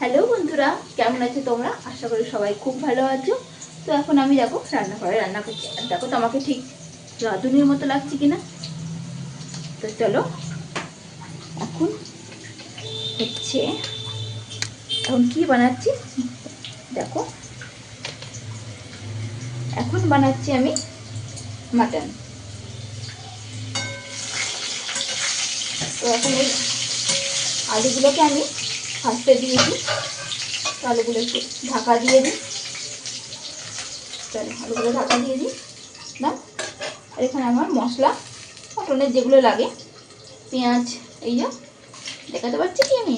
Hello বন্ধুরা, কেমন আছো তোমরা? আশা করি সবাই খুব ভালো আছো। তো এখন আমি দেখো রান্নাঘরে রান্না করছি। আর দেখো তো আমাকে ঠিক রাঁধুনির মতো লাগছে কিনা? তো চলো, এখন হচ্ছে, এখন কি বানাচ্ছি? দেখো, এখন বানাচ্ছি আমি মাটন। তো এখন এই আলুগুলোকে আমি ফার্স্টে দিয়েছি আলুগুলো একটু ঢাকা দিয়ে দিই। চলো, আলুগুলো ঢাকা দিয়ে দিই। না আর এখানে আমার মশলা, মটনের যেগুলো লাগে, পেঁয়াজ, এই যে, দেখাতে পারছি কি আমি?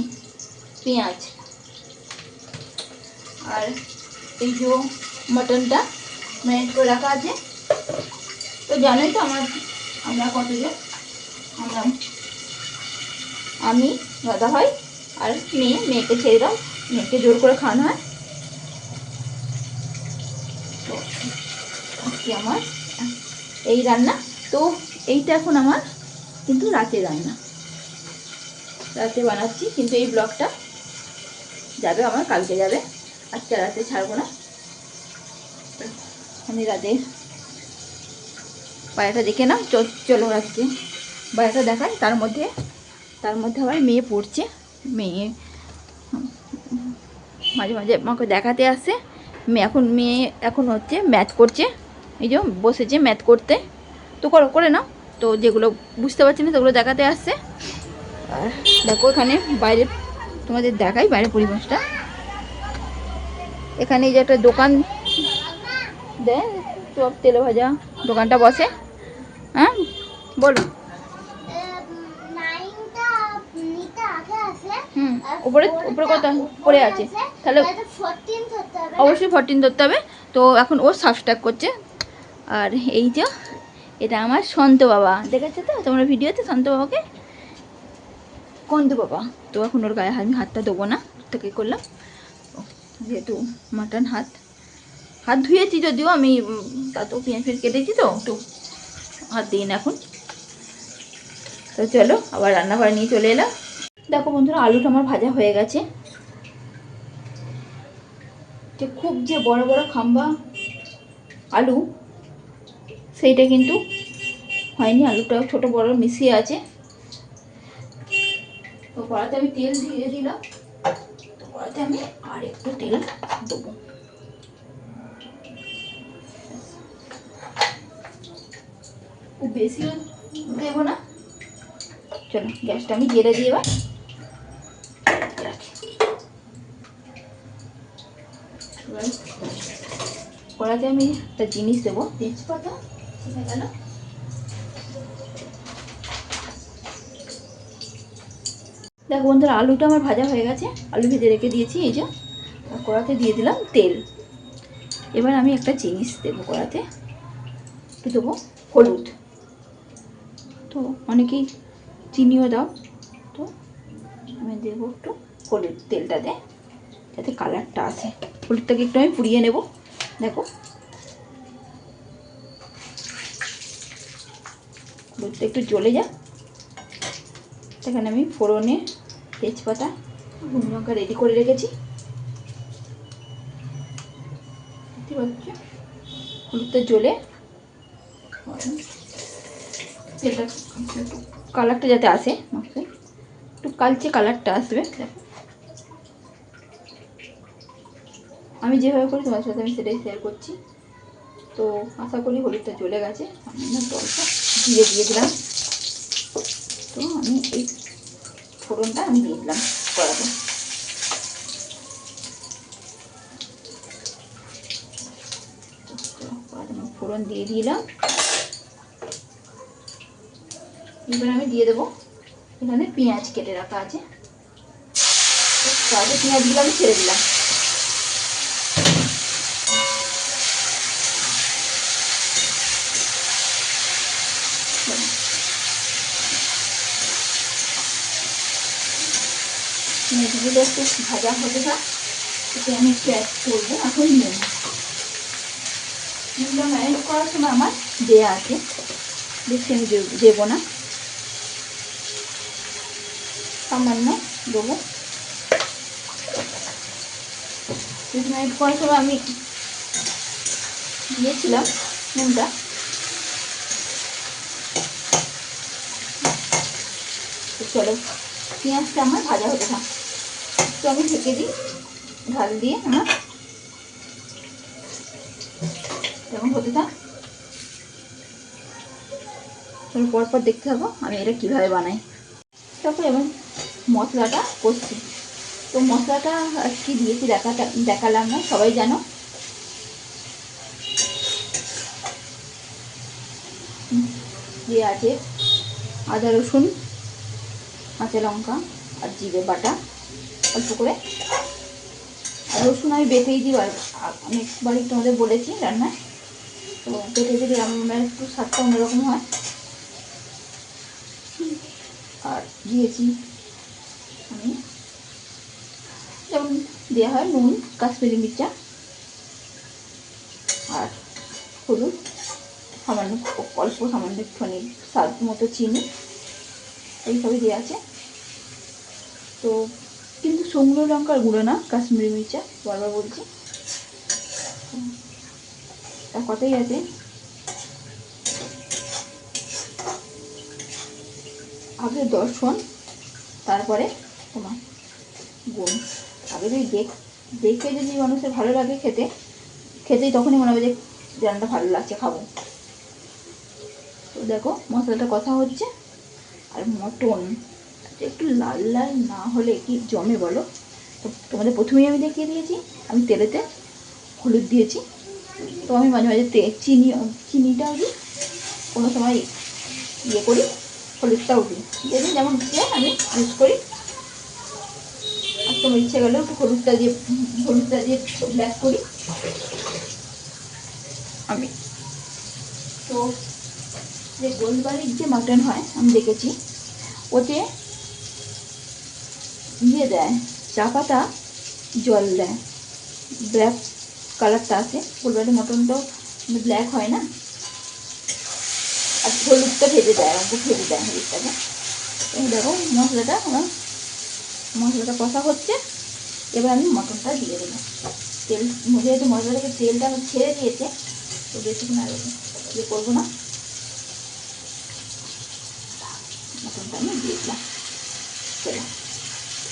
পেঁয়াজ। আর এই যে মটনটা ম্যারিনেট করে রাখা আছে। তো জানোই তো আমার, আমরা কতজন, আমরা আমি, দাদা ভাই আর মেয়ে, মেয়েকে ছেড়ে দাও। মেয়েকে জোর করে খাওয়ানো হয়। তো আমার এই রান্না। তো, এইটা এখন আমার কিন্তু রাতে রান্না। রাতে বানাচ্ছি, কিন্তু এই ব্লগটা যাবে আমার, কালকে যাবে। আজকে রাতে ছাড়বো না। আমি রাতে পায়রাটা দেখে না চলো রাত্রে পায়রাটা দেখাই। তার মধ্যে তার মধ্যে আবার মেয়ে পড়ছে। মেয়ে। মাঝে মাঝে আমাকে দেখাতে আসে। মেয়ে এখন মেয়ে এখন হচ্ছে ম্যাথ করছে। এই যে বসেছে ম্যাথ করতে। তো করো, করে নাও। তো যেগুলো বুঝতে পারছি না, সেগুলো দেখাতে আসছে আর দেখো এখানে বাইরে, তোমাদের দেখাই বাইরের পরিবেশটা। এখানে এই যে একটা দোকান। দেয় চপ তেলে ভাজা দোকানটা বসে। হ্যাঁ বলো। উপরে উপরে কত? পড়ে আছে। তাহলে অবশ্যই ফরটিন ধরতে হবে। তো এখন ও সাবস্ট্রাক করছে। আর এই যে, এটা আমার সন্ত বাবা। দেখেছ তো? তোমরা ভিডিওতে সন্ত বাবাকে? কন্ত বাবা। তো এখন ওর গায়ে আমি হাতটা দেবো না। থেকে করলাম। যেহেতু মাটন হাত। হাত ধুয়েছি যদিও আমি তো পেঁয়াজ ফেঁয়াজ কেটেছি তো, একটু হাত দিই না এখন। তো চলো, আবার রান্নাঘরে নিয়ে চলে এলাম। দেখো বন্ধুরা, আলুটা আমার ভাজা হয়ে গেছে। যে খুব যে বড় বড় খাম্বা আলু, সেইটা কিন্তু হয়নি। আলুটা ছোট বড় মিশিয়ে আছে। তো কড়াতে আমি তেল দিয়ে দিলাম। তো কড়াতে আমি আর একটু তেল দেবো। বেশিও দেবো না। চলো, গ্যাসটা আমি জেলে দিয়ে এবার রাখি এবার কড়াতে আমি একটা জিনিস দেবো দেখো বন্ধুরা আলুটা আমার ভাজা হয়ে গেছে আলু ভেজে রেখে দিয়েছি এই যে কড়াতে দিয়ে দিলাম তেল এবার আমি একটা জিনিস দেবো কড়াতে একটু দেবো হলুদ তো অনেকেই চিনিও দাও তো আমি দেবো একটু হলুদ তেলটাতে যাতে কালারটা আসে হলুদটাকে একটু আমি পুড়িয়ে নেব দেখো। হলুদটা একটু জ্বলে যা সেখানে আমি ফোড়নে তেজপাতা গুঁড়ো লঙ্কা রেডি করে রেখেছি। দেখতে পাচ্ছ? হলুদটা জ্বলে। তেলটা কালারটা যাতে আসে একটু কালচে কালারটা আসবে। দেখো। আমি যেভাবে করি তোমার সাথে আমি সেটাই শেয়ার করছি। তো আশা করি হলুদটা চলে গেছে। আমি জলটা দিয়ে দিয়ে দিলাম। তো আমি এই ফোড়নটা আমি দিয়ে দিলাম কড়াতে। ফোড়ন দিয়ে দিলাম। এবার আমি দিয়ে দেবো এখানে পেঁয়াজ কেটে রাখা আছে। তো কড়াতে পেঁয়াজগুলো আমি ছেড়ে দিলাম। পেঁয়াজগুলো একটু ভাজা হতে থাক এতে আমি একটু অ্যাড করব। এখন নুন। নুনটা ম্যারিনেট করার সময় আমার দেয়া আছে। বেশি আমি দেবো না। সামান্য দেবো। মিনিট পর সময় আমি দিয়েছিলাম নুনটা। চলো, পেঁয়াজটা আমার ভাজা হতে থাক। তো আমি ঢেকে দিই। ঢাল দিয়ে আমার যেমন হতে থাক। পরপর দেখতে থাকো, আমি এটা কীভাবে বানাই। তারপর এবার মশলাটা করছি তো মশলাটা আর কি দিয়েছি দেখাটা, দেখালাম না, সবাই জানো। দিয়ে আছে আদা রসুন, কাঁচা লঙ্কা আর জিরে বাটা। অল্প করে। আর রসুন আমি বেটেই দিই, আর অনেকবারই তোমাদের বলেছি রান্নায়। তো বেটে দিলে আমার একটু স্বাদটা অন্যরকম হয়। আর দিয়েছি আমি, যেমন দেওয়া হয় নুন, কাশ্মীরি মির্চা, আর হলুদ, সামান্য অল্প, সামান্য একটুখানি স্বাদ মতো চিনি, এইসবই দেওয়া আছে। তো কিন্তু শুকনো লঙ্কার গুঁড়ো না, কাশ্মীরি মির্চা, বারবার বলছি। তার কথাই আছে? আগে দর্শন তারপরে তোমার গুণ আগে যদি দেখ, দেখে যদি মানুষের ভালো লাগে খেতে, খেতেই তখনই মনে হবে যে রান্নাটা ভালো লাগছে, খাব। তো দেখো, মশলাটা কথা হচ্ছে, আর মটন। একটু লাল লাল না হলে কি জমে বলো? তো তোমাদের প্রথমেই আমি দেখিয়ে দিয়েছি, আমি তেলেতে হলুদ দিয়েছি। তো আমি মাঝে মাঝে তে চিনি চিনিটাও দিই কোনো সময় ইয়ে করি, হলুদটাও দিই। যেদিন যেমন দিয়ে আমি ইউজ করি। আর তোমার ইচ্ছে গেলেও হলুদটা দিয়ে হলুদটা দিয়ে ব্ল্যাক করি। আমি। তো যে গোলবাড়ির যে মাটন হয়, আমি দেখেছি, ওতে ইয়ে দেয় চা পাতা জল দেয়। ব্ল্যাক কালারটা আছে মটন তো ব্ল্যাক হয় না। আর হলুদটা ভেজে দেয় অল্প ভেজে দেয় হলুদটাকে। এই দেখো, মশলাটা আমার, মশলাটা কষা হচ্ছে। এবার আমি মটনটা দিয়ে দেবো। তেল যেহেতু মশলাটাকে তেলটা ছেড়ে দিয়েছে, তো বেশিক্ষণ আর ইয়ে করব না। মটনটা আমি দিয়ে দিলাম। চলো।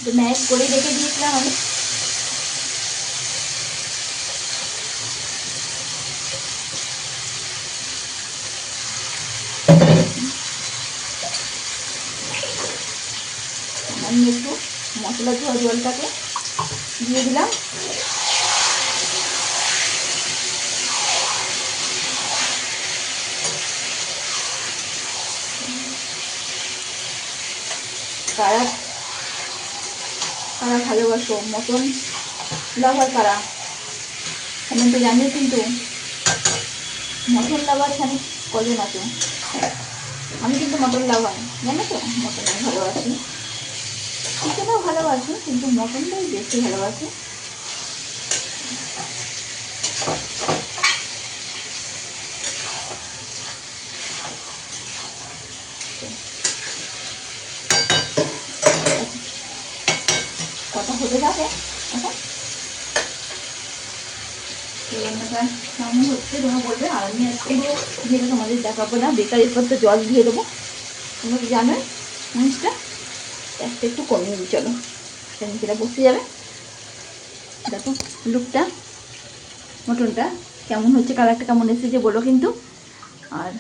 তো ম্যাশ করে রেখে দিয়েছিলাম আমি। আমি একটু মশলা ধোয়া জলটাকে দিয়ে দিলাম। কারা কারা ভালোবাসো মটন লাভার কারা? তো জানি কিন্তু। মটন লাভার এখানে কজন আছো? আমি কিন্তু মটন লাভার জানো তো? মটন ভালোবাসি। চিকেনও ভালোবাসি, কিন্তু মটনটাই বেশি ভালোবাসি। এখন কেমন হচ্ছে বলবে, আর আমি আজকে তোমাদের তো জল দিয়ে দেবো। একটা চলো। বসে যাবে? দেখো লুকটা মটনটা কেমন হচ্ছে কালারটা কেমন এসেছে বলো কিন্তু। আর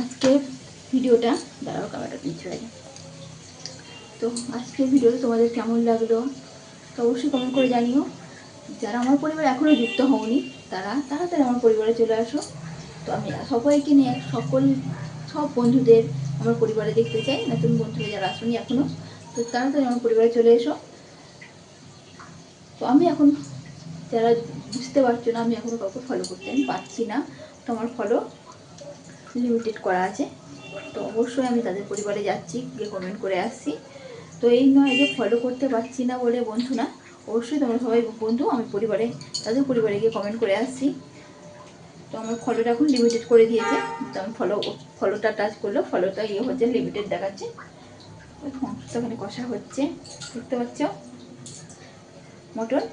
আজকে ভিডিওটা, দাঁড়াও কালারটা পিছু আছে তো আজকের ভিডিওটা তোমাদের কেমন লাগল? তো অবশ্যই কমেন্ট করে জানিও। যারা আমার পরিবার এখনও যুক্ত হওনি, তারা তাড়াতাড়ি আমার পরিবারে চলে আসো। তো আমি সবাইকে নিয়ে সকল, সব বন্ধুদের আমার পরিবারে দেখতে চাই, নতুন বন্ধুরা যারা আসুনি এখনও তো তাড়াতাড়ি আমার পরিবারে চলে এসো। তো আমি এখন, যারা বুঝতে পারছ না, আমি এখনও কাউকে ফলো করতে আমি পারছি না, তো আমার ফলো লিমিটেড করা আছে। তো অবশ্যই আমি তাদের পরিবারে যাচ্ছি, গিয়ে কমেন্ট করে আসছি। তো এই নয় যে ফলো করতে পারছি না বলে বন্ধু না। অবশ্যই তোমরা সবাই বন্ধু, আমি পরিবারে, তাদের পরিবারে গিয়ে কমেন্ট করে আসছি। তো আমার ফলোটা এখন লিমিটেড করে দিয়েছে। তো আমি ফলো ফলোটা টাচ করলেও ফলোটা ইয়ে হচ্ছে লিমিটেড দেখাচ্ছে। ওখানে কষা হচ্ছে, দেখতে পাচ্ছ? মটন?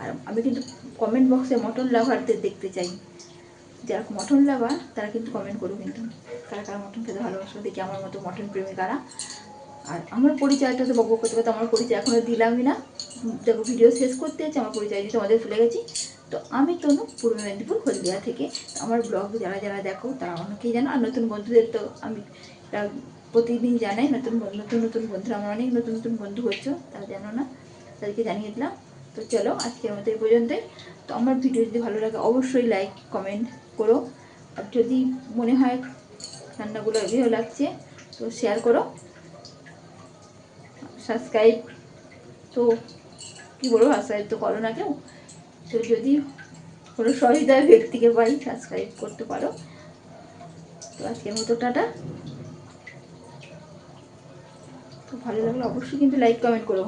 আর আমি কিন্তু কমেন্ট বক্সে মটন লাভারদের দেখতে চাই। যারা মটন লাভার তারা কিন্তু কমেন্ট করো কিন্তু। কারা কারা মটন খেতে ভালোবাসো, দেখি আমার মতো মটন প্রেমিকারা। আর আমার পরিচয়টা তো বকবক করতে করতে আমার পরিচয় এখনও দিলামই না। দেখো ভিডিও শেষ করতে হচ্ছে, আমার পরিচয় দিতে তোমাদের ভুলে গেছি। তো আমি তনু, পূর্ব মেদিনীপুর, হলদিয়া থেকে। আমার ব্লগ যারা যারা দেখো, তারা অনেকেই জানো, আর নতুন বন্ধুদের তো আমি প্রতিদিন জানাই, নতুন নতুন নতুন বন্ধুরা, আমার অনেক নতুন নতুন বন্ধু হচ্ছে, তারা জানো না, তাদেরকে জানিয়ে দিলাম। তো চলো, আজকের মতো এই পর্যন্তই। তো আমার ভিডিও যদি ভালো লাগে, অবশ্যই লাইক কমেন্ট করো। আর যদি মনে হয় রান্নাগুলো ভালো লাগছে, তো শেয়ার করো। সাবস্ক্রাইব তো কী বলব সাবস্ক্রাইব তো করো না কেউ তো যদি কোনো সহৃদয় ব্যক্তিকে পাই সাবস্ক্রাইব করতে পারো, তো আজকের মতো টাটা। তো ভালো লাগলে অবশ্যই কিন্তু লাইক কমেন্ট করো।